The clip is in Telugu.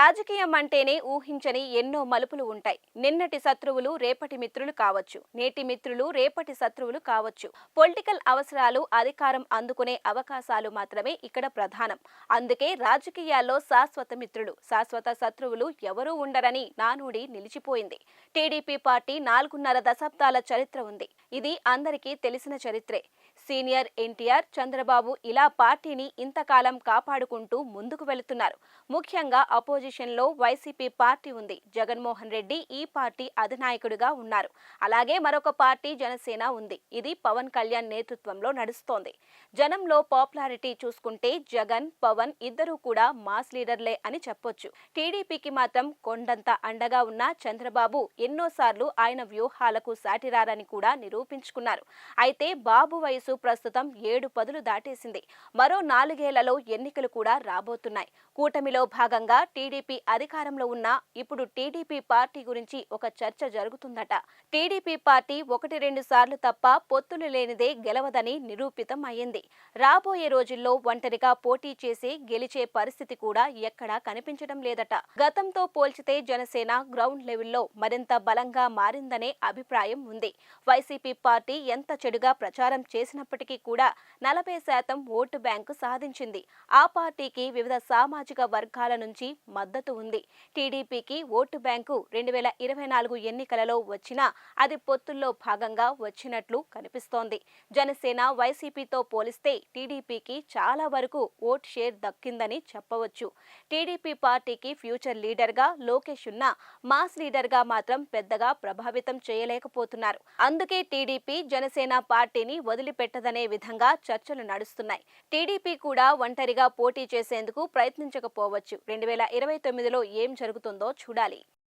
రాజకీయం అంటేనే ఊహించని ఎన్నో మలుపులు ఉంటాయి. నిన్నటి శత్రువులు రేపటి మిత్రులు కావచ్చు. నేటి మిత్రులు రేపటి శత్రువులు కావచ్చు. పొలిటికల్ అవసరాలు అధికారం అందుకునే అవకాశాలు మాత్రమే ఇక్కడ ప్రధానం. అందుకే రాజకీయాల్లో శాశ్వత మిత్రులు శాశ్వత శత్రువులు ఎవరూ ఉండరని నానుడి నిలిచిపోయింది. టీడీపీ పార్టీ నాలుగున్నర దశాబ్దాల చరిత్ర ఉంది. ఇది అందరికీ తెలిసిన చరిత్రే. సీనియర్ ఎన్టీఆర్ చంద్రబాబు ఇలా పార్టీని ఇంతకాలం కాపాడుకుంటూ ముందుకు వెళుతున్నారు. ముఖ్యంగా పొజిషన్లో వైసీపీ పార్టీ ఉంది. జగన్మోహన్ రెడ్డి ఈ పార్టీ అధినాయకుడిగా ఉన్నారు. అలాగే మరొక పార్టీ జనసేన ఉంది. ఇది పవన్ కళ్యాణ్ నేతృత్వంలో నడుస్తోంది. జనంలో పాపులారిటీ చూసుకుంటే జగన్ పవన్ ఇద్దరూ కూడా మాస్ లీడర్లే అని చెప్పొచ్చు. టీడీపీకి మాత్రం కొండంత అండగా ఉన్న చంద్రబాబు ఎన్నోసార్లు ఆయన వ్యూహాలకు సాటిరారని కూడా నిరూపించుకున్నారు. అయితే బాబు వయసు ప్రస్తుతం ఏడు పదులు దాటేసింది. మరో నాలుగేళ్ళలో ఎన్నికలు కూడా రాబోతున్నాయి. కూటమిలో భాగంగా టీడీపీ అధికారంలో ఉన్న ఇప్పుడు టీడీపీ పార్టీ గురించి ఒక చర్చ జరుగుతుందట. టీడీపీ పార్టీ ఒకటి రెండు సార్లు తప్ప పొత్తులు లేనిదే గెలవదని నిరూపితం అయ్యింది. రాబోయే రోజుల్లో ఒంటరిగా పోటీ చేసి గెలిచే పరిస్థితి కూడా ఎక్కడా కనిపించడం లేదట. గతంతో పోల్చితే జనసేన గ్రౌండ్ లెవెల్లో మరింత బలంగా మారిందనే అభిప్రాయం ఉంది. వైసీపీ పార్టీ ఎంత చెడుగా ప్రచారం చేసినప్పటికీ కూడా నలభై శాతం ఓటు బ్యాంకు సాధించింది. ఆ పార్టీకి వివిధ సామాజిక వర్గాల నుంచి మద్దతు ఉంది. టీడీపీకి ఓటు బ్యాంకు రెండు వేల ఇరవై నాలుగు ఎన్నికలలో వచ్చినా అది పొత్తుల్లో భాగంగా వచ్చినట్లు కనిపిస్తోంది. జనసేన వైసీపీతో పోలిస్తే టీడీపీకి చాలా వరకు ఓట్ షేర్ దక్కిందని చెప్పవచ్చు. టీడీపీ పార్టీకి ఫ్యూచర్ లీడర్గా లోకేష్ ఉన్న మాస్ లీడర్గా మాత్రం పెద్దగా ప్రభావితం చేయలేకపోతున్నారు. అందుకే టీడీపీ జనసేన పార్టీని వదిలిపెట్టదనే విధంగా చర్చలు నడుస్తున్నాయి. టీడీపీ కూడా ఒంటరిగా పోటీ చేసేందుకు ప్రయత్నించకపోవచ్చు. రెండు వేల ఇరవై తొమ్మిదిలో ఏం జరుగుతుందో చూడాలి.